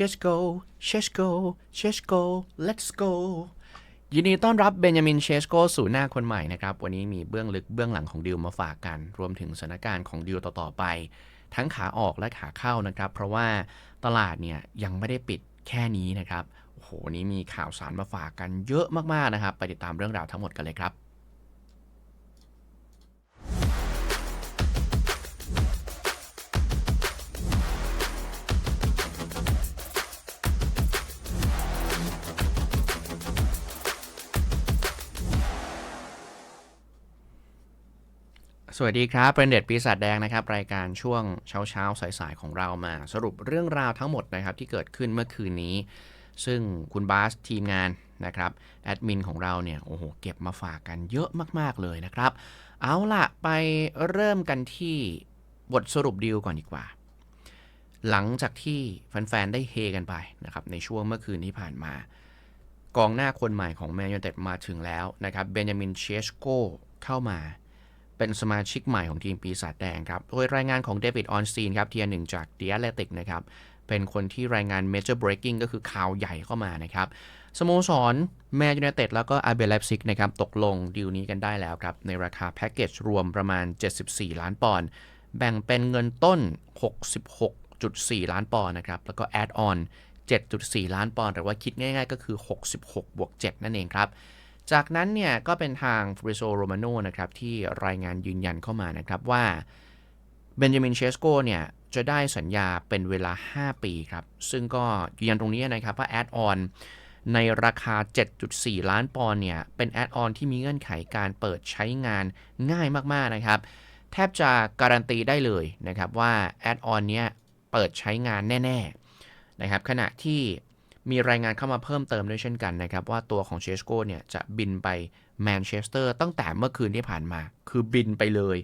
Let's go Let's go Let's go Let's go ยินดีต้อนรับเบนจามินเชสโกสู่หน้าคนใหม่นะครับ วันนี้มีเบื้องลึกเบื้องหลังของดิวมาฝากกัน รวมถึงสถานการณ์ของดิวต่อ ๆ ไป ทั้งขาออกและขาเข้านะครับ เพราะว่าตลาดเนี่ยยังไม่ได้ปิดแค่นี้นะครับโอ้โหนนี้มีข่าวสารมาฝากกันเยอะมาก ๆ นะครับ ไปติดตามเรื่องราวทั้งหมดกันเลยครับ สวัสดีครับเป็นเด็ดปีศาจแดงนะครับ รายการช่วงเช้าเช้าๆสายๆของเรามา สรุปเรื่องราวทั้งหมดนะครับที่เกิดขึ้นเมื่อคืนนี้ ซึ่งคุณบาสทีมงานนะครับแอดมินของเราเนี่ยโอ้โหเก็บมาฝากกันเยอะมากๆเลยนะครับ เอาล่ะไปเริ่มกันที่บทสรุปดีลก่อนดีกว่า หลังจากที่แฟนๆได้เฮกันไปนะครับในช่วงเมื่อคืนที่ผ่านมากองหน้าคนใหม่ของแมนยูเต็ดมาถึงแล้วนะครับเบนจามินเชสโกเข้ามา เป็นสมาชิกใหม่ของทีมปีศาจแดงครับ โดยรายงานของเดวิดออนสตีนครับเทียหนึ่งจาก The Athletic นะครับ เป็นคนที่รายงาน Major Breaking ก็คือข่าวใหญ่เข้ามานะครับ สโมสรแมนยูไนเต็ดแล้วก็อาเบลเลปซิกนะครับตกลงดีลนี้กันได้แล้วครับ ในราคาแพ็กเกจรวมประมาณ 74 ล้านปอนด์แบ่งเป็นเงินต้น 66.4 ล้านปอนด์นะครับ แล้วก็แอดออน7.4 ล้านปอนด์หรือว่าคิดง่าย ๆ ก็คือ 66 บวก 7 นั่นเองครับ จากนั้นเนี่ยก็เป็นทางฟริโซโรมาโนนะครับที่รายงานยืนยันเข้ามานะครับว่าเบนจามินเชสโกเนี่ยจะได้สัญญาเป็นเวลา 5 ปีครับ ซึ่งก็ยืนยันตรงนี้นะครับว่าแอดออนในราคา 7.4 ล้านปอนด์เนี่ยเป็นแอดออนที่มีเงื่อนไขการเปิดใช้งานง่ายมาก ๆ นะครับ แทบจะการันตีได้เลยนะครับว่าแอดออนเนี้ยเปิดใช้งานแน่ ๆ นะครับขณะที่ มีรายงานเข้ามาเพิ่มเติมด้วยเช่นกันนะครับ ว่าตัวของเชสโกเนี่ยจะบินไปแมนเชสเตอร์ตั้งแต่เมื่อคืนที่ผ่านมา คือบินไปเลย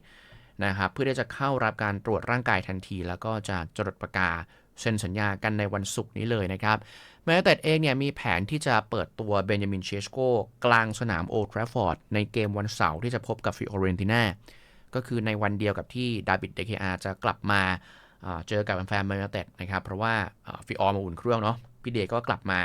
นะครับ เพื่อที่จะเข้ารับการตรวจร่างกายทันที แล้วก็จะจดประกาเซ็นสัญญากันในวันศุกร์นี้เลยนะครับแมนยูไนเต็ดเองเนี่ยมีแผนที่จะเปิดตัวเบนจามินเชสโกกลางสนามโอทรฟฟอร์ดในเกมวันเสาร์ที่จะพบกับฟิโอเรนติน่าก็คือในวันเดียวกับที่ดาบิดเดเคอาจะกลับมาเจอกับแฟนแมนยูไนเต็ดนะครับ เพราะว่าอ่าฟิออมาอุ่นเครื่องเนาะ พี่เดย์ก็กลับมา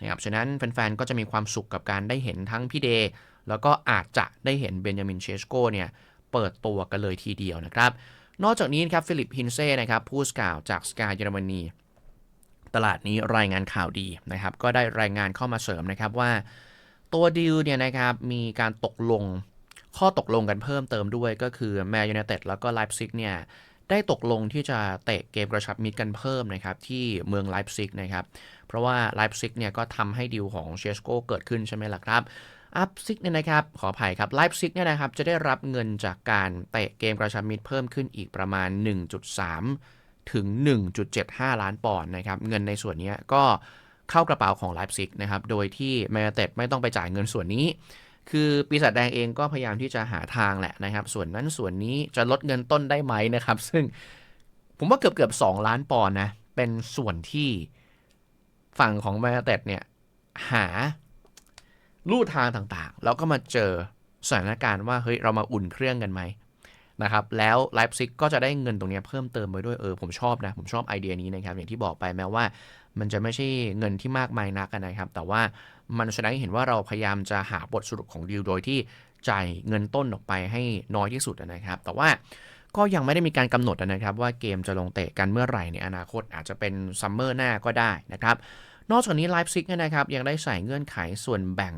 นะครับฉะนั้นแฟนๆ ก็จะมีความสุขกับการได้เห็นทั้งพี่เดย์แล้วก็อาจจะได้เห็นเบนจามินเชสโกเนี่ยเปิดตัวกันเลยทีเดียวนะครับ นอกจากนี้ครับฟิลิปฮินเซ่นะครับผู้สกาวจากสกายเยอรมนีตลาดนี้รายงานข่าวดีนะครับ ก็ได้รายงานเข้ามาเสริมนะครับว่า ตัวดีลเนี่ยนะครับมีการตกลงข้อตกลงกันเพิ่มเติมด้วยก็คือแมนยูไนเต็ดแล้วก็ไลฟ์ซิกเนี่ยได้ตกลงที่จะเตะเกมกระชับมิตรกันเพิ่มนะครับที่เมืองไลฟ์ซิกนะครับเพราะว่าไลฟ์ซิกเนี่ยก็ทำให้ดีลของเชสโกเกิดขึ้นใช่ไหมล่ะครับอัพซิกเนี่ยนะครับ ขออภัยครับไลฟ์ซิกเนี่ยนะครับ จะได้รับเงินจากการเตะเกมกระชับมิตรเพิ่มขึ้นอีกประมาณ 1.3 ถึง 1.75 ล้านปอนด์นะครับ เงินในส่วนนี้ก็เข้ากระเป๋าของไลฟ์ซิกนะครับ โดยที่แมนเต็ดไม่ต้องไปจ่ายเงินส่วนนี้ คือปีศาจแดงเองก็พยายามที่จะหาทางแหละนะครับ ส่วนนั้นส่วนนี้จะลดเงินต้นได้ไหมนะครับ ซึ่งผมว่าเกือบเกือบ2ล้านปอนด์นะเป็นส่วนที่ ฝั่งของแมนเต็ดเนี่ย หาลู่ทางต่างๆ แล้วก็มาเจอสถานการณ์ว่า เฮ้ย เรามาอุ่นเครื่องกันไหมนะครับ แล้วไลฟ์ซิกก็จะได้เงินตรงนี้เพิ่มเติมไปด้วย เออ ผมชอบนะ ผมชอบไอเดียนี้นะครับ อย่างที่บอกไปแม้ว่า มันจะไม่ใช่เงินที่มากมายนักนะครับ แต่ว่ามันแสดงให้เห็นว่าเราพยายามจะหาบทสรุปของดีลโดยที่จ่ายเงินต้นออกไปให้น้อยที่สุดนะครับ แต่ว่าก็ยังไม่ได้มีการกำหนดนะครับว่าเกมจะลงเตะกันเมื่อไหร่ในอนาคตอาจจะเป็นซัมเมอร์หน้าก็ได้นะครับ นอกจากนี้ไลฟ์ซิกนะครับยังได้ใส่เงื่อนไขส่วนแบ่ง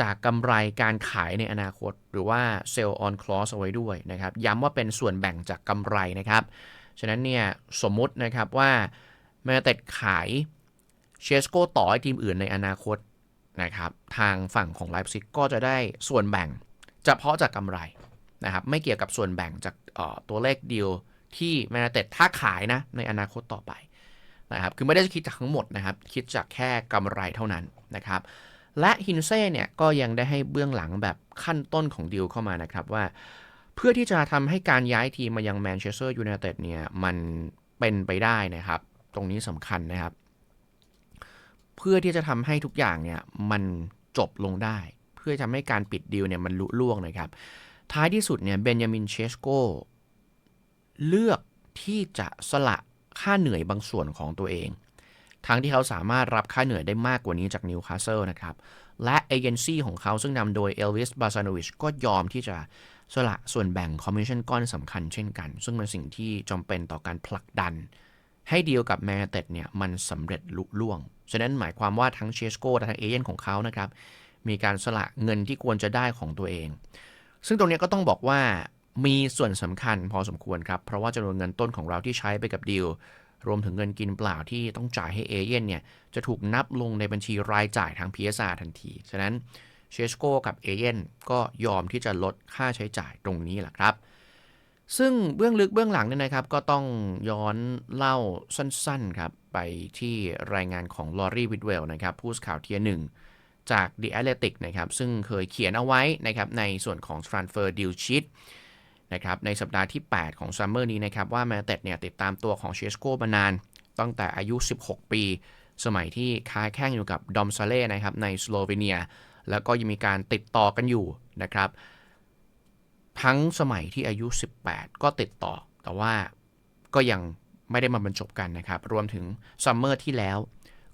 จากกำไรการขายในอนาคต หรือว่า sell on clause เอาไว้ด้วยนะครับ ย้ำว่าเป็นส่วนแบ่งจากกำไรนะครับ ฉะนั้นเนี่ยสมมุตินะครับว่าแมนเต็ดขายเชสโกต่อให้ทีมอื่นในอนาคตนะครับ ทางฝั่งของไลฟ์ซิกก็จะได้ส่วนแบ่งเฉพาะจากกำไรนะครับ ไม่เกี่ยวกับส่วนแบ่งจากออตัวเลขดีลที่แมนเต็ดถ้าขายนะในอนาคตต่อไป นะครับ คือไม่ได้คิดจากทั้งหมดนะครับ คิดจากแค่กำไรเท่านั้นนะครับ และฮินเซ่เนี่ยก็ยังได้ให้เบื้องหลังแบบขั้นต้นของดีลเข้ามานะครับว่า เพื่อที่จะทำให้การย้ายทีมมายังแมนเชสเตอร์ยูไนเต็ดเนี่ยมันเป็นไปได้นะครับ ตรงนี้สำคัญนะครับ เพื่อที่จะทำให้ทุกอย่างเนี่ยมันจบลงได้ เพื่อทำให้การปิดดีลเนี่ยมันลุล่วงนะครับ ท้ายที่สุดเนี่ยเบนยามินเชสโกเลือกที่จะสละ ค่าเหนื่อยบางส่วนของตัวเอง ทั้งที่เขาสามารถรับค่าเหนื่อยได้มากกว่านี้จากนิวคาสเซิลนะครับ และเอเจนซี่ของเขาซึ่งนำโดยเอลวิสบาซานวิชก็ยอมที่จะสละส่วนแบ่งคอมมิชชั่นก้อนสำคัญเช่นกัน ซึ่งเป็นสิ่งที่จำเป็นต่อการผลักดัน ให้ดีลกับแมนเต็ดเนี่ยมันสำเร็จลุล่วง ฉะนั้นหมายความว่าทั้งเชสโก้และทั้งเอเจนต์ของเขานะครับมีการสละเงินที่ควรจะได้ของตัวเอง ซึ่งตรงนี้ก็ต้องบอกว่า มีส่วนสำคัญพอสมควรครับ เพราะว่าจำนวนเงินต้นของเราที่ใช้ไปกับดีล รวมถึงเงินกินเปล่าที่ต้องจ่ายให้เอเย่นเนี่ย จะถูกนับลงในบัญชีรายจ่ายทาง PSR ทันที ฉะนั้นเชสโกกับเอเย่นก็ยอมที่จะลดค่าใช้จ่ายตรงนี้แหละครับ ซึ่งเบื้องลึกเบื้องหลังเนี่ยนะครับ ก็ต้องย้อนเล่าสั้นๆครับ ไปที่รายงานของลอรีวิดเวลนะครับผู้สื่อข่าวเทียหนึ่งจาก The Athletic นะครับซึ่งเคยเขียนเอาไว้นะครับในส่วนของ Transfer Deal Sheet นะครับในสัปดาห์ที่ 8 ของซัมเมอร์นี้นะครับว่าแมนเต็ดเนี่ยติดตามตัวของเชสโกมานาน ตั้งแต่อายุ 16 ปี สมัยที่ค้าแข่งอยู่กับดอมซาเล่นะครับในสโลวีเนีย แล้วก็ยังมีการติดต่อกันอยู่นะครับ ทั้งสมัยที่อายุ 18 ก็ติดต่อ แต่ว่าก็ยังไม่ได้มาบรรจบกันนะครับ รวมถึงซัมเมอร์ที่แล้ว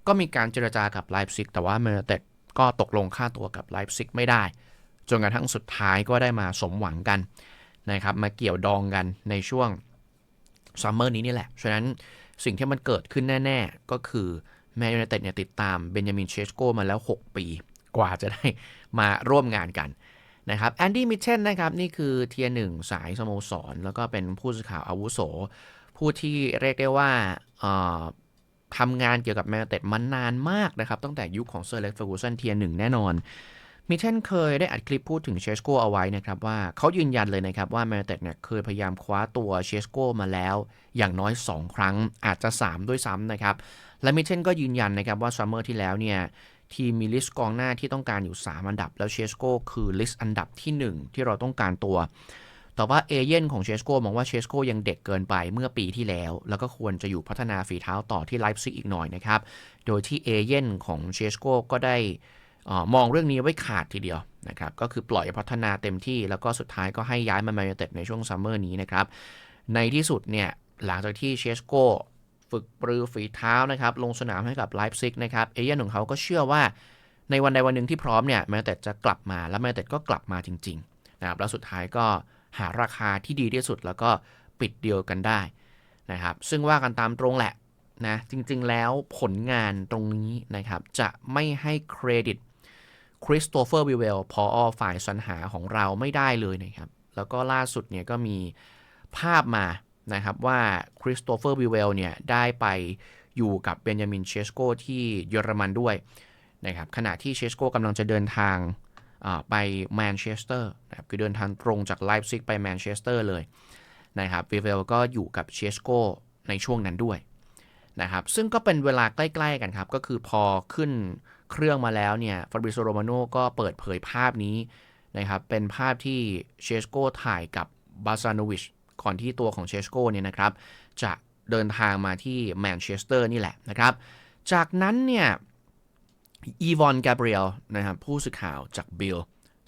ก็มีการเจรจากับไลฟ์ซิกแต่ว่าเมอร์เต็ดก็ตกลงค่าตัวกับไลฟ์ซิกไม่ได้ จนกระทั่งสุดท้ายก็ได้มาสมหวังกัน นะครับมาเกี่ยวดองกันในช่วงซัมเมอร์นี้นี่แหละ ฉะนั้นสิ่งที่มันเกิดขึ้นแน่ ๆ ก็คือแมนยูไนเต็ดเนี่ยติดตามเบนจามินเชสโกมาแล้ว 6 ปีกว่าจะได้มาร่วมงานกันนะครับแอนดี้มิเชนนะครับ นี่คือเทียร์หนึ่งสายสโมสร แล้วก็เป็นผู้สื่อข่าวอาวุโส ผู้ที่เรียกได้ว่าทำงานเกี่ยวกับแมนยูไนเต็ดมานานมากนะครับ ตั้งแต่ยุคของเซอร์เล็กเฟอร์กูสันเทียร์หนึ่งแน่นอน มิเชนเคยได้อัดคลิปพูดถึงเชสโกเอาไว้นะครับว่าเขายืนยันเลยนะครับว่าแมนเต็ดเนี่ยเคยพยายามคว้าตัวเชสโกมาแล้วอย่างน้อย 2 ครั้งอาจจะ 3 ด้วยซ้ำนะครับ และมิเชนก็ยืนยันนะครับว่าซัมเมอร์ที่แล้วเนี่ยทีมมีลิสต์กองหน้าที่ต้องการอยู่ 3 อันดับ แล้วเชสโกคือลิสต์อันดับที่ 1 ที่เราต้องการตัว แต่ว่าเอเย่นของเชสโกมองว่าเชสโกยังเด็กเกินไปเมื่อปีที่แล้ว แล้วก็ควรจะอยู่พัฒนาฝีเท้าต่อที่ไลฟ์ซิกอีกหน่อยนะครับ โดยที่เอเย่นของเชสโกก็ได้ มองเรื่องนี้ไว้ขาดทีเดียวนะครับ ก็คือปล่อยพัฒนาเต็มที่แล้วก็สุดท้ายก็ให้ย้ายมาแมนยูเต็ดในช่วงซัมเมอร์นี้นะครับ ในที่สุดเนี่ย หลังจากที่เชสโกฝึกปรือฝีเท้านะครับ ลงสนามให้กับไลฟ์ซิกนะครับ เอเย่นของเขาก็เชื่อว่าในวันใดวันหนึ่งที่พร้อมเนี่ยแมนยูเต็ดจะกลับมาแล้วแมนยูเต็ดก็กลับมาจริงๆนะครับแล้วสุดท้ายก็หาราคาที่ดีที่สุดแล้วก็ปิดเดียวกันได้นะครับซึ่งว่ากันตามตรงแหละนะจริงๆแล้วผลงานตรงนี้นะครับจะไม่ให้เครดิต คริสโตเฟอร์วิเวลพออฝ่ายสรรหาของเราไม่ได้เลยนะครับ แล้วก็ล่าสุดเนี่ยก็มีภาพมานะครับว่าคริสโตเฟอร์วิเวลเนี่ยได้ไปอยู่กับเบนจามินเชสโกที่เยอรมันด้วยนะครับขณะที่เชสโกกำลังจะเดินทางไปแมนเชสเตอร์นะครับคือเดินทางตรงจากไลฟ์ซิกไปแมนเชสเตอร์เลยนะครับวิเวลก็อยู่กับเชสโกในช่วงนั้นด้วยนะครับซึ่งก็เป็นเวลาใกล้ ๆ กันครับ ก็คือพอขึ้น เครื่องมาแล้วเนี่ยฟาบริโซโรมาโนก็เปิดเผยภาพนี้นะครับเป็นภาพที่เชสโกถ่ายกับบาซานวิชก่อนที่ตัวของเชสโกเนี่ยนะครับจะเดินทางมาที่แมนเชสเตอร์นี่แหละนะครับจากนั้นเนี่ยอีวอนกาเบรียลนะครับผู้สื่อข่าวจากบิล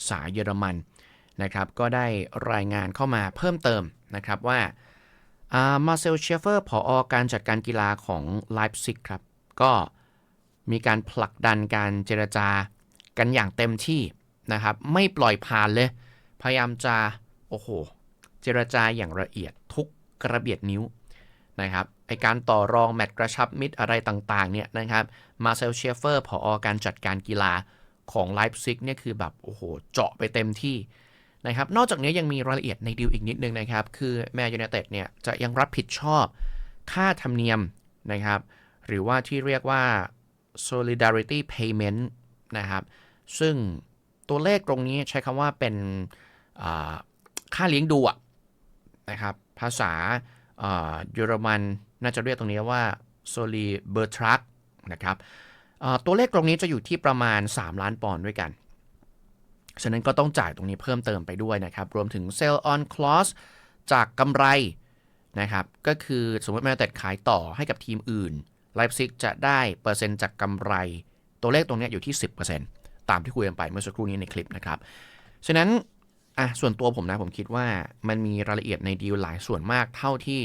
สายเยอรมันนะครับก็ได้รายงานเข้ามาเพิ่มเติมนะครับว่ามาเซลเชฟเฟอร์ผออการจัดการกีฬาของไลฟ์ซิกครับ ก็ มีการผลักดันการเจรจากันอย่างเต็มที่นะครับ ไม่ปล่อยผ่านเลย พยายามจะโอ้โห เจรจาอย่างละเอียดทุกกระเบียดนิ้วนะครับไอการต่อรองแมตช์กระชับมิตรอะไรต่างๆเนี่ยนะครับมาเซลเชฟเฟอร์ผออการจัดการกีฬาของไลฟ์ซิกเนี่ยคือแบบโอ้โห เจาะไปเต็มที่นะครับนอกจากนี้ยังมีรายละเอียดในดีลอีกนิดนึงนะครับ คือแมนยูไนเต็ดเนี่ยจะยังรับผิดชอบค่าธรรมเนียมนะครับ หรือว่าที่เรียกว่า solidarity payment นะครับ ซึ่งตัวเลขตรงนี้ใช้คำว่าเป็นค่าเลี้ยงดูนะครับ ภาษาเยอรมันน่าจะเรียกตรงนี้ว่า s o l i b e r t r a k นะครับตัวเลขตรงนี้จะอยู่ที่ประมาณ 3 ล้านปอนด์ด้วยกัน ฉะนั้นก็ต้องจ่ายตรงนี้เพิ่มเติมไปด้วยนะครับ รวมถึง sell on clause จากกำไรนะครับ ก็คือสมมติแมนแต่ขายต่อให้กับทีมอื่น ไลฟ์ซิกจะได้เปอร์เซ็นต์จากกำไร ตัวเลขตรงนี้อยู่ที่ 10%ตามที่คุยกันไปเมื่อสักครู่นี้ในคลิปนะครับ ฉะนั้นอะส่วนตัวผมนะผมคิดว่ามันมีรายละเอียดในดีลหลายส่วนมากเท่าที่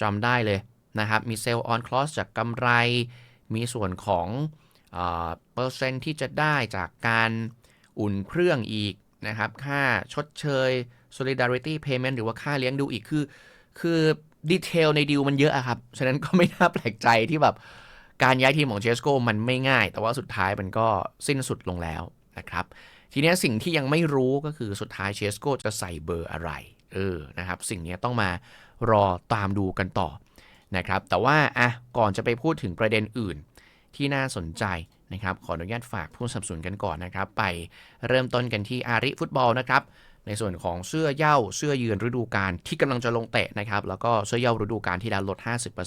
จำได้เลยนะครับ มีเซลล์ออนคลอสจากกำไร มีส่วนของเออเปอร์เซ็นต์ที่จะได้จากการอุ่นเครื่องอีกนะครับ ค่าชดเชย solidarity payment หรือว่าค่าเลี้ยงดูอีกคือ คือ ดีเทลในดีลมันเยอะอะครับ ฉะนั้นก็ไม่น่าแปลกใจที่แบบการย้ายทีมของเชสโกมันไม่ง่าย แต่ว่าสุดท้ายมันก็สิ้นสุดลงแล้วนะครับ ทีนี้สิ่งที่ยังไม่รู้ก็คือสุดท้ายเชสโกจะใส่เบอร์อะไร เออ นะครับ สิ่งนี้ต้องมารอตามดูกันต่อนะครับ แต่ว่าอะก่อนจะไปพูดถึงประเด็นอื่นที่น่าสนใจนะครับ ขออนุญาตฝากผู้สนับสนุนกันก่อนนะครับ ไปเริ่มต้นกันที่อาริฟุตบอลนะครับ ในส่วนของเสื้อเย่าเสื้อยืนฤดูกาลที่กำลังจะลงเตะนะครับ แล้วก็เสื้อเย่าฤดูกาลที่แล้วลด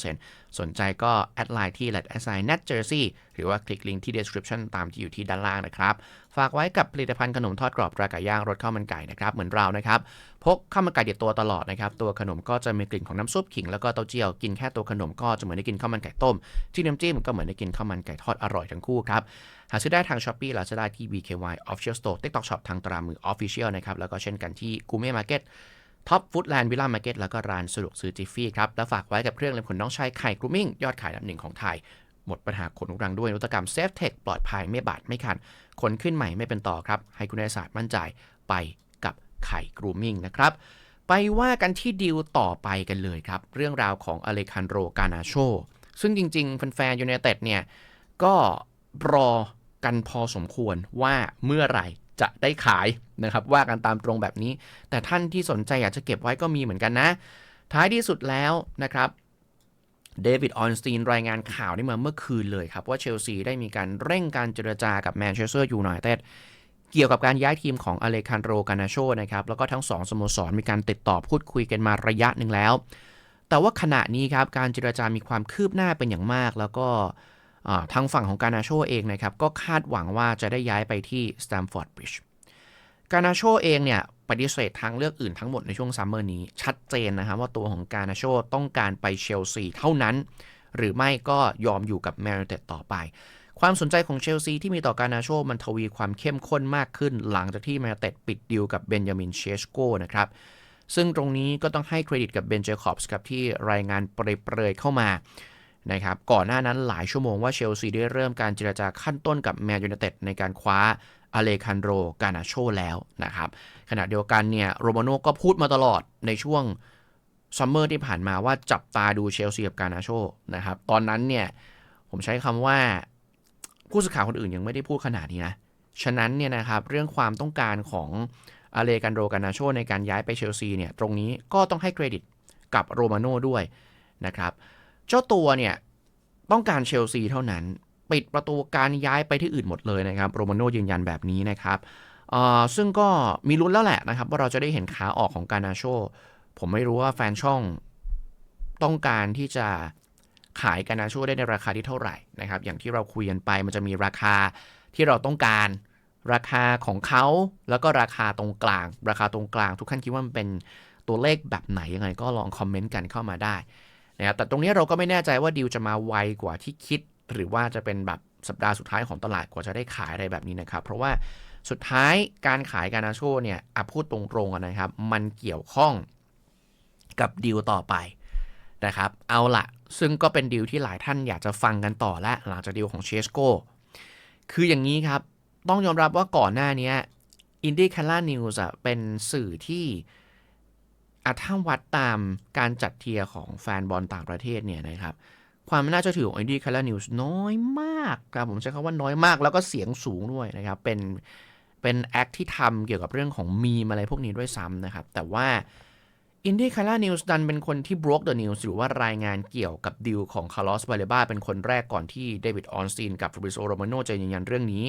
50%สนใจก็แอดไลน์ที่ let assign net jersey หรือว่าคลิกลิงก์ที่ description ตามที่อยู่ที่ด้านล่างนะครับ ฝากไว้กับผลิตภัณฑ์ขนมทอดกรอบราไก่ย่างรสข้าวมันไก่นะครับ เหมือนเรานะครับพกข้าวมันไก่เด็ดตัวตลอดนะครับ ตัวขนมก็จะมีกลิ่นของน้ำซุปขิงแล้วก็เต้าเจี้ยวกินแค่ตัวขนมก็จะเหมือนได้กินข้าวมันไก่ต้มที่น้ำจิ้มก็เหมือนได้กินข้าวมันไก่ทอดอร่อยทั้งคู่ครับ หาซื้อได้ทาง Shopee Lazada ที่ BKY Official Store TikTok Shop ทางตรามือ Official นะครับ แล้วก็เช่นกันที่ Gume Market ท็อปฟู้ดแลนด์วิลล่ามาร์เก็ตแล้วก็ร้านสะดวกซื้อจิฟฟี่ครับ แล้วฝากไว้กับเครื่องเล็มขนน้องชายไข่กรูมิ่งยอดขายอันดับหนึ่งของไทย หมดปัญหาขนรังด้วยนวัตกรรมเซฟเทคปลอดภัยไม่บาดไม่คันขนขึ้นใหม่ไม่เป็นต่อครับให้คุณได้ศาสตร์มั่นใจไปกับไข่กรูมิ่งนะครับไปว่ากันที่ดีลต่อไปกันเลยครับ เรื่องราวของอเลคันโรกานาโชซึ่งจริงๆแฟนๆยูไนเต็ดเนี่ย ก็รอ กันพอสมควรว่าเมื่อไหร่จะได้ขายนะครับ ว่ากันตามตรงแบบนี้ แต่ท่านที่สนใจอยากจะเก็บไว้ก็มีเหมือนกันนะ ท้ายที่สุดแล้วนะครับเดวิดออนสตีนรายงานข่าวได้มาเมื่อคืนเลยครับ ว่าเชลซีได้มีการเร่งการเจรจากับแมนเชสเตอร์ยูไนเต็ดเกี่ยวกับการย้ายทีมของอเลคันโรกานาโชนะครับ แล้วก็ทั้งสองสโมสรมีการติดต่อพูดคุยกันมาระยะหนึ่งแล้ว แต่ว่าขณะนี้ครับ การเจรจามีความคืบหน้าเป็นอย่างมาก แล้วก็ ทางฝั่งของกานาโชเองนะครับก็คาดหวังว่าจะได้ย้ายไปที่สแตมฟอร์ดบริดจ์กานาโชเองเนี่ยปฏิเสธทางเลือกอื่นทั้งหมดในช่วงซัมเมอร์นี้ ชัดเจนนะครับว่าตัวของกานาโชต้องการไปเชลซีเท่านั้น หรือไม่ก็ยอมอยู่กับแมนยูไนเต็ดต่อไป ความสนใจของเชลซีที่มีต่อกานาโชมันทวีความเข้มข้นมากขึ้น หลังจากที่แมนยูไนเต็ดปิดดีลกับเบนจามินเชสโกนะครับซึ่งตรงนี้ก็ต้องให้เครดิตกับเบนเจคอบส์ครับที่รายงานเปรยๆเข้ามา นะครับก่อนหน้านั้นหลายชั่วโมงว่าเชลซีได้เริ่มการเจรจาขั้นต้นกับแมนยูไนเต็ดในการคว้าอเลคันโดกานาโชแล้วนะครับขณะเดียวกันเนี่ยโรมาโนก็พูดมาตลอดในช่วงซัมเมอร์ที่ผ่านมาว่าจับตาดูเชลซีกับกานาโชนะครับตอนนั้นเนี่ยผมใช้คำว่าผู้สื่อข่าวคนอื่นยังไม่ได้พูดขนาดนี้นะ ฉะนั้นเนี่ยนะครับเรื่องความต้องการของอเลกันโดกานาโชในการย้ายไปเชลซีเนี่ยตรงนี้ก็ต้องให้เครดิตกับโรมาโน่ด้วยนะครับ เจ้าตัวเนี่ยต้องการเชลซีเท่านั้น ปิดประตูการย้ายไปที่อื่นหมดเลยนะครับโรมาโน่ยืนยันแบบนี้นะครับซึ่งก็มีลุ้นแล้วแหละนะครับ ว่าเราจะได้เห็นขาออกของกานาโช ผมไม่รู้ว่าแฟนช่องต้องการที่จะขายกานาโชได้ในราคาที่เท่าไหร่นะครับ อย่างที่เราคุยกันไปมันจะมีราคาที่เราต้องการ ราคาของเขาแล้วก็ราคาตรงกลาง ราคาตรงกลาง ทุกท่านคิดว่ามันเป็นตัวเลขแบบไหนยังไงก็ลองคอมเมนต์กันเข้ามาได้ นะครับแต่ตรงนี้เราก็ไม่แน่ใจว่าดีลจะมาไวกว่าที่คิด หรือว่าจะเป็นแบบสัปดาห์สุดท้ายของตลาดกว่าจะได้ขายอะไรแบบนี้นะครับ เพราะว่าสุดท้ายการขายกานาโชเนี่ยอพูดตรงๆนนะครับ มันเกี่ยวข้องกับดีลต่อไปนะครับ เอาละซึ่งก็เป็นดีลที่หลายท่านอยากจะฟังกันต่อและหลังจากดีลของเชสโกคืออย่างนี้ครับ ต้องยอมรับว่าก่อนหน้านี้อินดี้คาร่านิวส์เป็นสื่อที่ อาถ้าวัดตามการจัดเทียร์ของแฟนบอลต่างประเทศเนี่ยนะครับ ความน่าเชื่อถือของ Indie Color News น้อยมากครับผมใช้คำว่าน้อยมากแล้วก็เสียงสูงด้วยนะครับ เป็นเป็นแอคที่ทำเกี่ยวกับเรื่องของมีมอะไรพวกนี้ด้วยซ้ำนะครับ แต่ว่า Indie Color News ดันเป็นคนที่ broke the news หรือว่ารายงานเกี่ยวกับดีลของคาร์ลอสบาเลบาเป็นคนแรกก่อนที่เดวิดออนสตีนกับฟ a บริโซโรมาโนจะยืนยันเรื่องนี้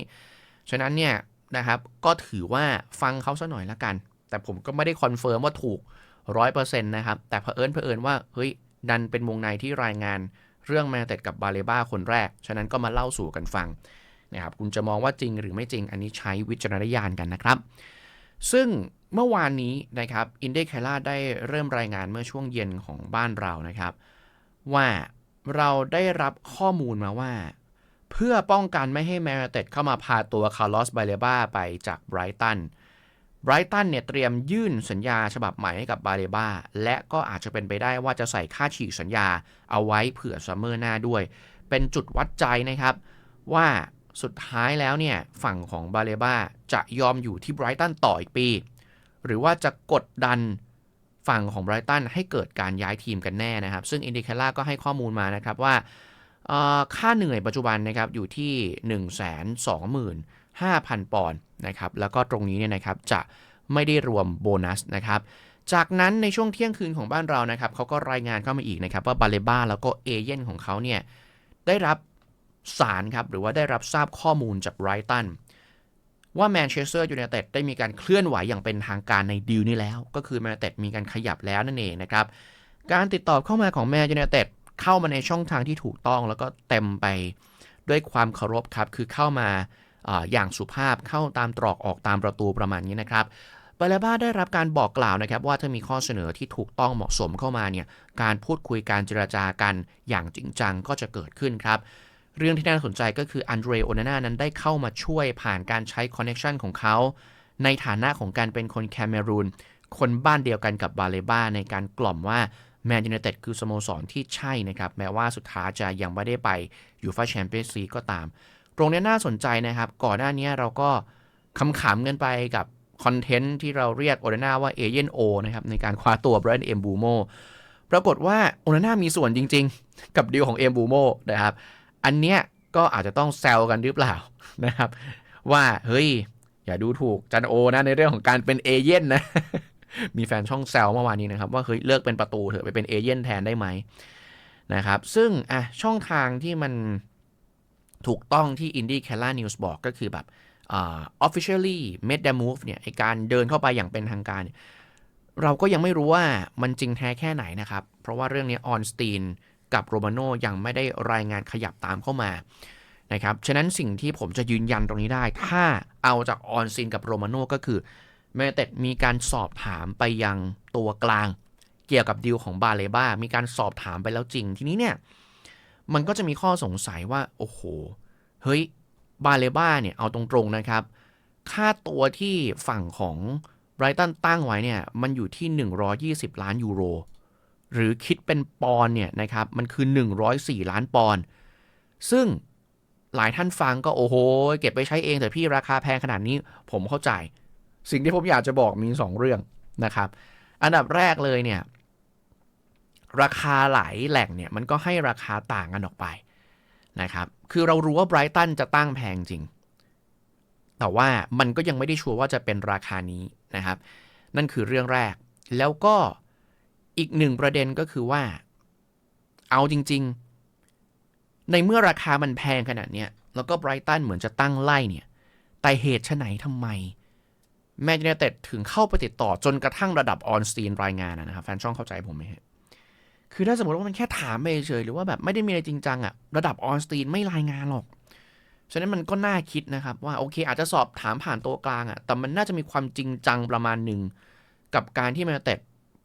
ฉะนั้นเนี่ยนะครับก็ถือว่าฟังเขาซะหน่อยละกัน แต่ผมก็ไม่ได้คอนเฟิร์มว่าถูก ร้อยเปอร์เซ็นต์นะครับ แต่เผอิญเผอิญว่า เฮ้ย ดันเป็นวงในที่รายงานเรื่องแมนเต็ดกับบาเลบ้าคนแรก ฉะนั้นก็มาเล่าสู่กันฟังนะครับ คุณจะมองว่าจริงหรือไม่จริง อันนี้ใช้วิจารณญาณกันนะครับ ซึ่งเมื่อวานนี้นะครับ อินเดคล่าได้เริ่มรายงานเมื่อช่วงเย็นของบ้านเรานะครับ ว่าเราได้รับข้อมูลมาว่า เพื่อป้องกันไม่ให้แมนเต็ดเข้ามาพาตัวคาร์ลอสบาเลบ้าไปจากไบรตัน ไบรตันเนี่ยเตรียมยื่นสัญญาฉบับใหม่ให้กับบาเลบาและก็อาจจะเป็นไปได้ว่าจะใส่ค่าฉีกสัญญาเอาไว้เผื่อซัมเมอร์หน้าด้วย เป็นจุดวัดใจนะครับ ว่าสุดท้ายแล้วเนี่ยฝั่งของบาเลบาจะยอมอยู่ที่ไบรตันต่ออีกปี หรือว่าจะกดดันฝั่งของไบรตันให้เกิดการย้ายทีมกันแน่นะครับ ซึ่งอินดิเคล่าก็ให้ข้อมูลมานะครับว่าค่าเหนื่อยปัจจุบันนะครับอยู่ที่ 125,000 ปอนด์ นะครับแล้วก็ตรงนี้เนี่ยนะครับจะไม่ได้รวมโบนัสนะครับจากนั้นในช่วงเที่ยงคืนของบ้านเรานะครับเขาก็รายงานเข้ามาอีกนะครับว่าบาเลบ้าแล้วก็เอเย่นของเขาเนี่ยได้รับสารครับหรือว่าได้รับทราบข้อมูลจากไรตันว่าแมนเชสเตอร์ยูไนเต็ดได้มีการเคลื่อนไหวอย่างเป็นทางการในดีลนี้แล้ว ก็คือแมนยูไนเต็ดมีการขยับแล้วนั่นเองนะครับการติดต่อเข้ามาของแมนยูไนเต็ดเข้ามาในช่องทางที่ถูกต้อง แล้วก็เต็มไปด้วยความเคารพครับคือเข้ามา อย่างสุภาพเข้าตามตรอกออกตามประตูประมาณนี้นะครับบาลบ้าได้รับการบอกกล่าวนะครับว่าถ้ามีข้อเสนอที่ถูกต้องเหมาะสมเข้ามาเนี่ยการพูดคุยการเจราจากันอย่างจริงจังก็จะเกิดขึ้นครับ เรื่องที่น่าสนใจก็คืออันเดรโอนาน่านั้นได้เข้ามาช่วยผ่านการใช้คอนเน็ชันของเขา ในฐานะของการเป็นคนแคเมรูนคนบ้านเดียวกันกับบาเลบ้าในการกล่อมว่าแมนยูไนเต็ดคือสโมสรที่ใช่นะครับแม้ว่าสุดท้ายจะยังไม่ได้ไปยูฟ่าแชมเปี้ยนส์ลีกก็ตาม ตรงนี้น่าสนใจนะครับ ก่อนหน้านี้เราก็ขำๆกันไปกับคอนเทนต์ที่เราเรียกโอนาน่าว่าเอเจนโอนะครับ ในการคว้าตัวแบรนด์เอ็มบูโมปรากฏว่าโอนาน่ามีส่วนจริง ๆ กับดีลของเอ็มบูโมนะครับ อันเนี้ยก็อาจจะต้องแซวกันหรือเปล่านะครับ ว่าเฮ้ย อย่าดูถูกจันโอนะในเรื่องของการเป็นเอเย่นนะมีแฟนช่องแซวเมื่อวานนี้นะครับว่าเฮ้ยเลิกเป็นประตูเถอะไปเป็นเอเย่นแทนได้ไหมนะครับ ซึ่งอะช่องทางที่มัน ถูกต้องที่ Indie c a l a News บอกก็คือแบบอ่า officially made the move เนี่ยการเดินเข้าไปอย่างเป็นทางการ เราก็ยังไม่รู้ว่ามันจริงแท้แค่ไหนนะครับ เพราะว่าเรื่องนี้ออนสตีนกับโรมาโนยังไม่ได้รายงานขยับตามเข้ามานะครับ ฉะนั้นสิ่งที่ผมจะยืนยันตรงนี้ได้ ถ้าเอาจากออนซินกับโรมาโนก็คือแมเต็ดมีการสอบถามไปยังตัวกลาง เกี่ยวกับดีลของบาเลบ้ามีการสอบถามไปแล้วจริง ทีนี้เนี่ย มันก็จะมีข้อสงสัยว่า โอ้โห เฮ้ย บาเลบ้าเนี่ย เอาตรงๆนะครับ ค่าตัวที่ฝั่งของไบรตันตั้งไว้เนี่ย มันอยู่ที่ 120 ล้านยูโร หรือคิดเป็นปอนเนี่ยนะครับ มันคือ 104 ล้านปอนซึ่งหลายท่านฟังก็โอ้โห เก็บไปใช้เองแต่พี่ราคาแพงขนาดนี้ผมเข้าใจ สิ่งที่ผมอยากจะบอกมี 2 เรื่องนะครับ อันดับแรกเลยเนี่ย ราคาหลายแหล่งเนี่ยมันก็ให้ราคาต่างกันออกไปนะครับ คือเรารู้ว่าไบรตันจะตั้งแพงจริง แต่ว่ามันก็ยังไม่ได้ชัวร์ว่าจะเป็นราคานี้นะครับ นั่นคือเรื่องแรก แล้วก็อีกหนึ่งประเด็นก็คือว่า เอาจริง ๆ ในเมื่อราคามันแพงขนาดนี้แล้วก็ไบรตันเหมือนจะตั้งไล่เนี่ย แต่เหตุไหนทำไมแมนยูไนเต็ดถึงเข้าไปติดต่อจนกระทั่งระดับออนสตีนรายงานนะครับ แฟนช่องเข้าใจผมไหมฮะ คือถ้าสมมติว่ามันแค่ถามไปเฉยหรือว่าแบบไม่ได้มีอะไรจริงจังอะระดับออนสตีนไม่รายงานหรอก ฉะนั้นมันก็น่าคิดนะครับ ว่าโอเค อาจจะสอบถามผ่านตัวกลางอะแต่มันน่าจะมีความจริงจังประมาณหนึ่งกับการที่มนยูไนเต็ด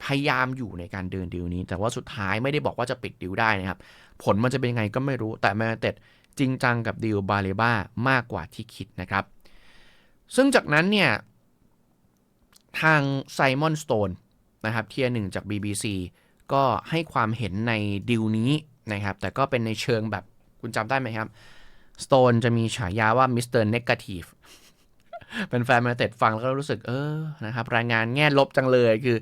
พยายามอยู่ในการเดินดิวนี้ แต่ว่าสุดท้ายไม่ได้บอกว่าจะปิดดิวได้นะครับ ผลมันจะเป็นยังไงก็ไม่รู้ แต่แมนเต็ดจริงจังกับดิวบาเลบ้ามากกว่าที่คิดนะครับ ซึ่งจากนั้นเนี่ย ทางไซมอนสโตนนะครับเทียหนึ่งจาก BBC ก็ให้ความเห็นในดิวนี้นะครับ แต่ก็เป็นในเชิงแบบคุณจำได้ไหมครับสโตนจะมีฉายาว่ามิสเตอร์เนกาทีฟเป็นแฟนมาเต็ดฟังแล้วก็รู้สึกเออนะครับรายงานแง่ลบจังเลยคือ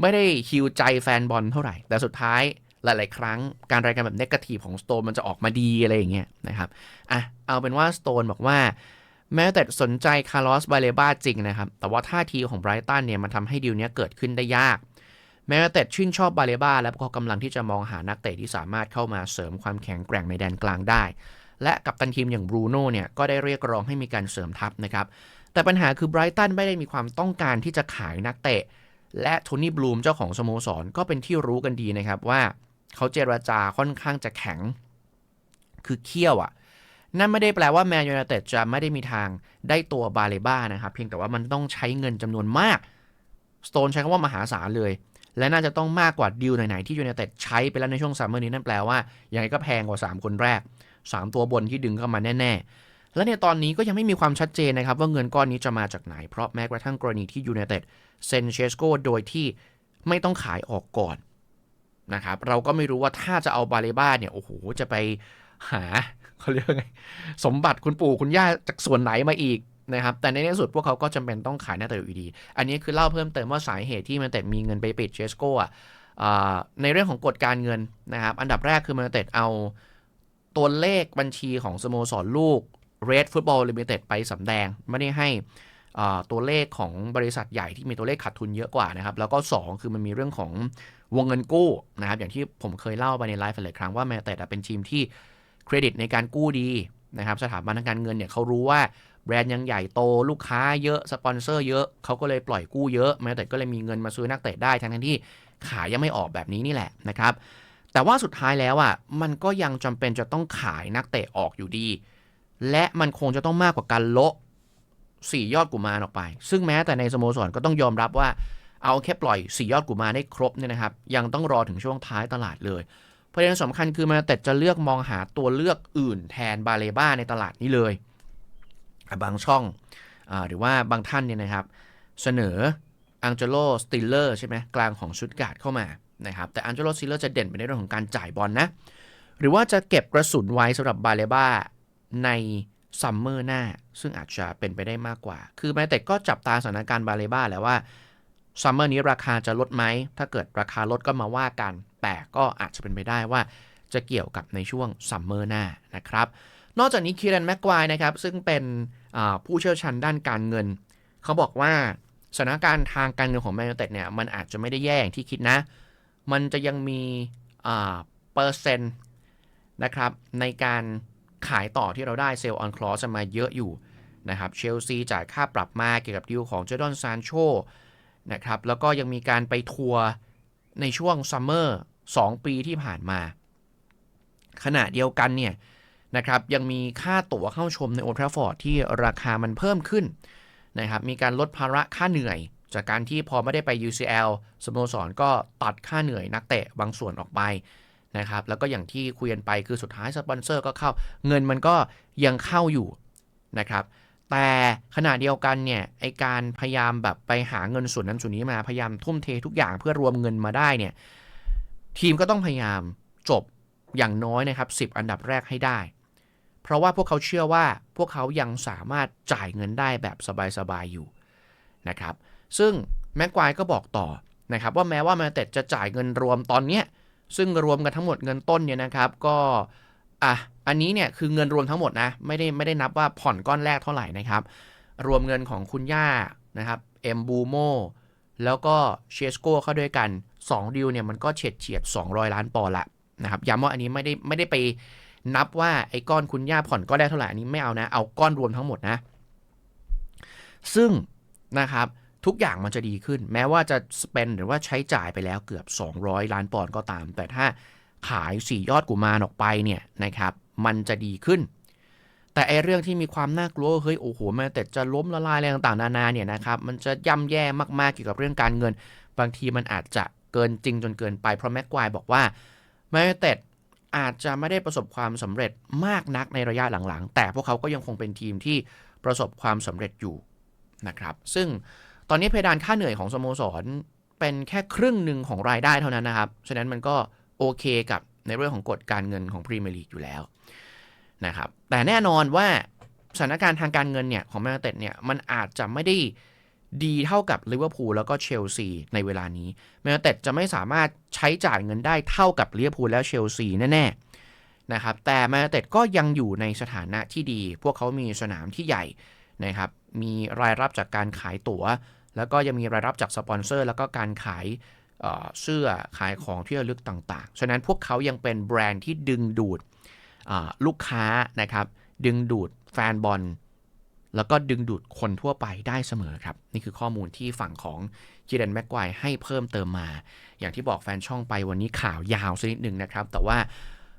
ไม่ได้ฮิวใจแฟนบอลเท่าไหร่ แต่สุดท้ายหลาย ๆ ครั้งการรายการแบบเนกาทีฟของสโตนมันจะออกมาดีอะไรอย่างเงี้ยนะครับอะเอาเป็นว่าสโตนบอกว่า แม้แต่สนใจคาร์ลอสบาเลบ้าจริงนะครับ แต่ว่าท่าทีของไบรตันเนี่ยมันทำให้ดีลนี้เกิดขึ้นได้ยาก แม้แต่ชื่นชอบบาเลบ้าและก็กำลังที่จะมองหานักเตะที่สามารถเข้ามาเสริมความแข็งแกร่งในแดนกลางได้ และกับตันทีมอย่างบรูโน่เนี่ยก็ได้เรียกร้องให้มีการเสริมทัพนะครับ แต่ปัญหาคือไบรตันไม่ได้มีความต้องการที่จะขายนักเตะ และโทนี่บลูมเจ้าของสโมสรก็เป็นที่รู้กันดีนะครับว่า เขาเจราจาค่อนข้างจะแข็ง คือเคี่ยวอะ่ะนั่นไม่ได้แปลว่าแมนยูไนเต็ดจะไม่ได้มีทางได้ตัวบาเลบ้านะครับ เพียงแต่ว่ามันต้องใช้เงินจำนวนมาก สโตนใช้คำว่ามหาศาลเลย และน่าจะต้องมากกว่าดีลไหน ๆ ที่ยูไนเต็ดใช้ไปแล้วในช่วงซัมเมอร์นี้นั่นแปลว่ายังไงก็แพงกว่า 3 คนแรก 3 ตัวบนที่ดึงเข้ามาแน่ ๆ และในตอนนี้ก็ยังไม่มีความชัดเจนนะครับว่าเงินก้อนนี้จะมาจากไหน เพราะแม้กระทั่งกรณีที่ยูไนเต็ดเซนเชสโกโดยที่ไม่ต้องขายออกก่อนนะครับเราก็ไม่รู้ว่าถ้าจะเอาบาเลบ้าเนี่ยโอ้โหจะไปหาเขาเรียกไงสมบัติคุณปู่คุณย่าจากส่วนไหนมาอีก นะครับแต่ในที่สุดพวกเขาก็จำเป็นต้องขายนักเตะอยู่ดี อันนี้คือเล่าเพิ่มเติมว่าสาเหตุที่มันเตะมีเงินไปปิดเชสโก้อะอ่าในเรื่องของกฎการเงินนะครับอันดับแรกคือมันเตะเอาตัวเลขบัญชีของสโมสรลูก Red Football Limited ไปสำแดงไม่ได้ให้ตัวเลขของบริษัทใหญ่ที่มีตัวเลขขาดทุนเยอะกว่านะครับ แล้วก็ 2 คือมันมีเรื่องของวงเงินกู้นะครับ อย่างที่ผมเคยเล่าไปในไลฟ์หลายครั้งว่าแมนเตดเป็นทีมที่เครดิตในการกู้ดีนะครับ สถาบันทางการเงินเนี่ยเขารู้ว่า แบรนด์ยังใหญ่โตลูกค้าเยอะ สปอนเซอร์เยอะเขาก็เลยปล่อยกู้เยอะแมนเตดก็เลยมีเงินมาซื้อนักเตะได้ทั้งที่ขายยังไม่ออกแบบนี้นี่แหละนะครับแต่ว่าสุดท้ายแล้วอะมันก็ยังจำเป็นจะต้องขายนักเตะออกอยู่ดี และมันคงจะต้องมากกว่าการโละสี่ยอดกุมารออกไป ซึ่งแม้แต่ในสโมสรก็ต้องยอมรับว่าเอาแค่ปล่อยสี่ยอดกุมารได้ครบเนี่ยนะครับ ยังต้องรอถึงช่วงท้ายตลาดเลยประเด็นสำคัญคือมาเต็ดจะเลือกมองหาตัวเลือกอื่นแทนบาเลบ้าในตลาดนี้เลย บางช่องอหรือว่าบางท่านเนี่ยนะครับ เสนออังเจโลสติลเลอร์ใช่ไหมกลางของชุดการ์ดเข้ามานะครับแต่อังเจโลสติลเลอร์จะเด่นไปในเรื่องของการจ่ายบอลนะหรือว่าจะเก็บกระสุนไว้สำหรับบาเลบ้าในซัมเมอร์หน้า ซึ่งอาจจะเป็นไปได้มากกว่า คือแมนเต็ดก็จับตาสถานการณ์บาเลบ้าแล้วว่าซัมเมอร์นี้ราคาจะลดไหม ถ้าเกิดราคาลดก็มาว่ากัน แต่ก็อาจจะเป็นไปได้ว่าจะเกี่ยวกับในช่วงซัมเมอร์หน้านะครับ นอกจากนี้คีรันแม็กควายนะครับซึ่งเป็นผู้เชี่ยวชาญด้านการเงิน เขาบอกว่าสถานการณ์ทางการเงินของแมนยูเต็ดเนี่ยมันอาจจะไม่ได้แย่อย่างที่คิดนะ มันจะยังมีเปอร์เซ็นต์นะครับในการขายต่อที่เราได้เซลล์ออนคลอสมาเยอะอยู่นะครับเชลซีจ่ายค่าปรับมาเกี่ยวกับดีลของเจดอนซานโชนะครับแล้วก็ยังมีการไปทัวร์ในช่วงซัมเมอร์2ปีที่ผ่านมา ขณะเดียวกันเนี่ย นะครับยังมีค่าตั๋วเข้าชมในโอทราฟอร์ดที่ราคามันเพิ่มขึ้นนะครับมีการลดภาระค่าเหนื่อย จากการที่พอไม่ได้ไป UCL สโมสรก็ตัดค่าเหนื่อยนักเตะบางส่วนออกไปนะครับแล้วก็อย่างที่คุยกันไปคือสุดท้ายสปอนเซอร์ก็เข้าเงินมันก็ยังเข้าอยู่นะครับแต่ขณะเดียวกันเนี่ยไอการพยายามแบบไปหาเงินส่วนนั้นส่วนนี้มาพยายามทุ่มเททุกอย่างเพื่อรวมเงินมาได้เนี่ยทีมก็ต้องพยายามจบอย่างน้อยนะครับ 10 อันดับแรกให้ได้ เพราะว่าพวกเขาเชื่อว่าพวกเขายังสามารถจ่ายเงินได้แบบสบายๆอยู่นะครับซึ่งแม็กควายก็บอกต่อนะครับว่าแม้ว่าแมนเต็ดจะจ่ายเงินรวมตอนเนี้ยซึ่งรวมกันทั้งหมดเงินต้นเนี่ยนะครับก็อะอันนี้เนี่ยคือเงินรวมทั้งหมดนะไม่ได้ไม่ได้นับว่าผ่อนก้อนแรกเท่าไหร่นะครับรวมเงินของคุณย่านะครับเอ็มบูโมแล้วก็เชสโก้เข้าด้วยกัน2ดิวเนี่ยมันก็เฉียดเฉียด200 ล้านปอนด์ละนะครับย้ำว่าอันนี้ไม่ได้ไม่ได้ไป นับว่าไอ้ก้อนคุณย่าผ่อนก้อนแรกเท่าไหร่อันนี้ไม่เอานะ เอาก้อนรวมทั้งหมดนะ ซึ่งนะครับทุกอย่างมันจะดีขึ้น แม้ว่าจะสเปนหรือว่าใช้จ่ายไปแล้วเกือบ 200 ล้านปอนด์ก็ตาม แต่ถ้าขาย4ยอดกุมารออกไปเนี่ยนะครับมันจะดีขึ้น แต่ไอเรื่องที่มีความน่ากลัวเฮ้ยโอ้โหแม้แต่จะล้มละลายอะไรต่างๆนานาเนี่ยนะครับมันจะย่ำแย่มากๆเกี่ยวกับเรื่องการเงิน บางทีมันอาจจะเกินจริงจนเกินไปเพราะแม็กควายบอกว่าแม้แต่ อาจจะไม่ได้ประสบความสำเร็จมากนักในระยะหลังๆ แต่พวกเขาก็ยังคงเป็นทีมที่ประสบความสำเร็จอยู่นะครับ ซึ่งตอนนี้เพดานค่าเหนื่อยของสโมสรเป็นแค่ครึ่งหนึ่งของรายได้เท่านั้นนะครับ ฉะนั้นมันก็โอเคกับในเรื่องของกฎการเงินของพรีเมียร์ลีกอยู่แล้วนะครับ แต่แน่นอนว่าสถานการณ์ทางการเงินเนี่ยของแมนเต็ดเนี่ยมันอาจจะไม่ได้ ดีเท่ากับลิเวอร์พูลแล้วก็เชลซีในเวลานี้แมนเต็ดจะไม่สามารถใช้จ่ายเงินได้เท่ากับลิเวอร์พูลแล้วเชลซีแน่ๆนะครับแต่แมนเต็ดก็ยังอยู่ในสถานะที่ดี พวกเขามีสนามที่ใหญ่นะครับมีรายรับจากการขายตั๋ว แล้วก็ยังมีรายรับจากสปอนเซอร์ แล้วก็การขายเเสื้อขายของที่ระลึกต่าง ๆ ฉะนั้นพวกเขายังเป็นแบรนด์ที่ดึงดูดลูกค้านะครับดึงดูดแฟนบอล แล้วก็ดึงดูดคนทั่วไปได้เสมอครับ นี่คือข้อมูลที่ฝั่งของจีเดนแม็กควายให้เพิ่มเติมมา อย่างที่บอกแฟนช่องไปวันนี้ข่าวยาวสักนิดหนึ่งนะครับ แต่ว่า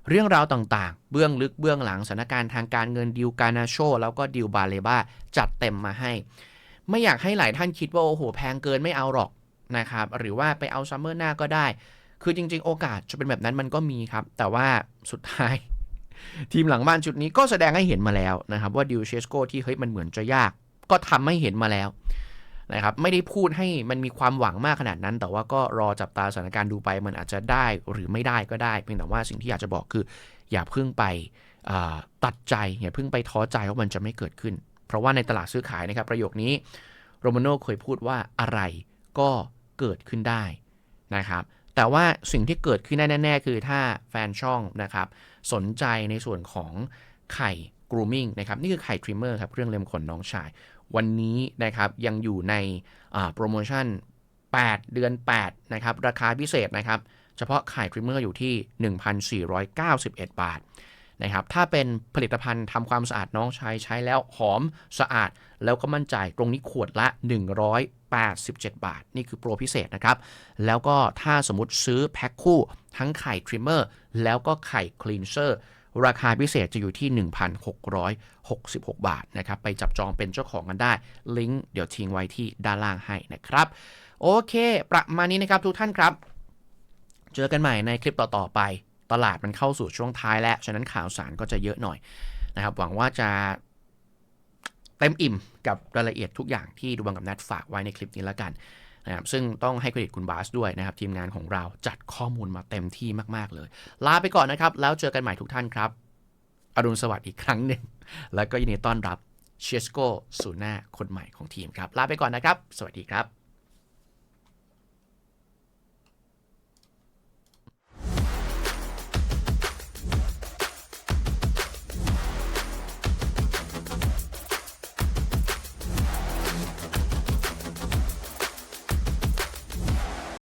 เรื่องราวต่างๆ เบื้องลึกเบื้องหลังสถานการณ์ทางการเงินดิวการนาโช แล้วก็ดิวบาเลบ้าจัดเต็มมาให้ ไม่อยากให้หลายท่านคิดว่า โอ้โห แพงเกินไม่เอาหรอกนะครับ หรือว่าไปเอาซัมเมอร์หน้าก็ได้ คือจริง ๆ โอกาสจะเป็นแบบนั้นมันก็มีครับ แต่ว่าสุดท้าย ทีมหลังบ้านชุดนี้ก็แสดงให้เห็นมาแล้วนะครับ ว่าดิวเชสโกที่เฮ้ยมันเหมือนจะยาก ก็ทำให้เห็นมาแล้วนะครับไม่ได้พูดให้มันมีความหวังมากขนาดนั้น แต่ว่าก็รอจับตาสถานการณ์ดูไป มันอาจจะได้หรือไม่ได้ก็ได้ เพียงแต่ว่าสิ่งที่อยากจะบอกคือ อย่าเพิ่งไปตัดใจอย่าเพิ่งไปท้อใจว่ามันจะไม่เกิดขึ้น เพราะว่าในตลาดซื้อขายนะครับ ประโยคนี้โรมาโน่เคยพูดว่าอะไรก็เกิดขึ้นได้นะครับ แต่ว่าสิ่งที่เกิดขึ้นได้แน่ๆ คือถ้าแฟนช่องนะครับ สนใจในส่วนของไข่ grooming นะครับ นี่คือไข่ trimmer ครับ เครื่องเล็มขนน้องชาย วันนี้นะครับ ยังอยู่ในโปรโมชั่น 8 เดือน 8 นะครับ ราคาพิเศษนะครับ เฉพาะไข่ trimmer อยู่ที่ 1,491 บาท นะครับถ้าเป็นผลิตภัณฑ์ทำความสะอาดน้องชายใช้แล้วหอมสะอาด แล้วก็มั่นใจตรงนี้ขวดละ 187 บาท นี่คือโปรพิเศษนะครับ แล้วก็ถ้าสมมติซื้อแพ็คคู่ทั้งไข่ทริมเมอร์แล้วก็ไข่คลีนเซอร์ราคาพิเศษจะอยู่ที่ 1,666 บาทนะครับ ไปจับจองเป็นเจ้าของกันได้ ลิงก์เดี๋ยวทิ้งไว้ที่ด้านล่างให้นะครับ โอเค ประมาณนี้นะครับทุกท่านครับ เจอกันใหม่ในคลิปต่อ ๆ ไป ตลาดมันเข้าสู่ช่วงท้ายแล้ว ฉะนั้นข่าวสารก็จะเยอะหน่อยนะครับ หวังว่าจะเต็มอิ่มกับรายละเอียดทุกอย่างที่ดูบังกับนัดฝากไว้ในคลิปนี้แล้วกันนะครับซึ่งต้องให้เครดิตคุณบาสด้วยนะครับ ทีมงานของเราจัดข้อมูลมาเต็มที่มาก ๆ เลย ลาไปก่อนนะครับ แล้วเจอกันใหม่ทุกท่านครับ อรุณสวัสดิ์อีกครั้งหนึ่ง แล้วก็ยินดีต้อนรับเชสโกสูน่าคนใหม่ของทีมครับ ลาไปก่อนนะครับ สวัสดีครับ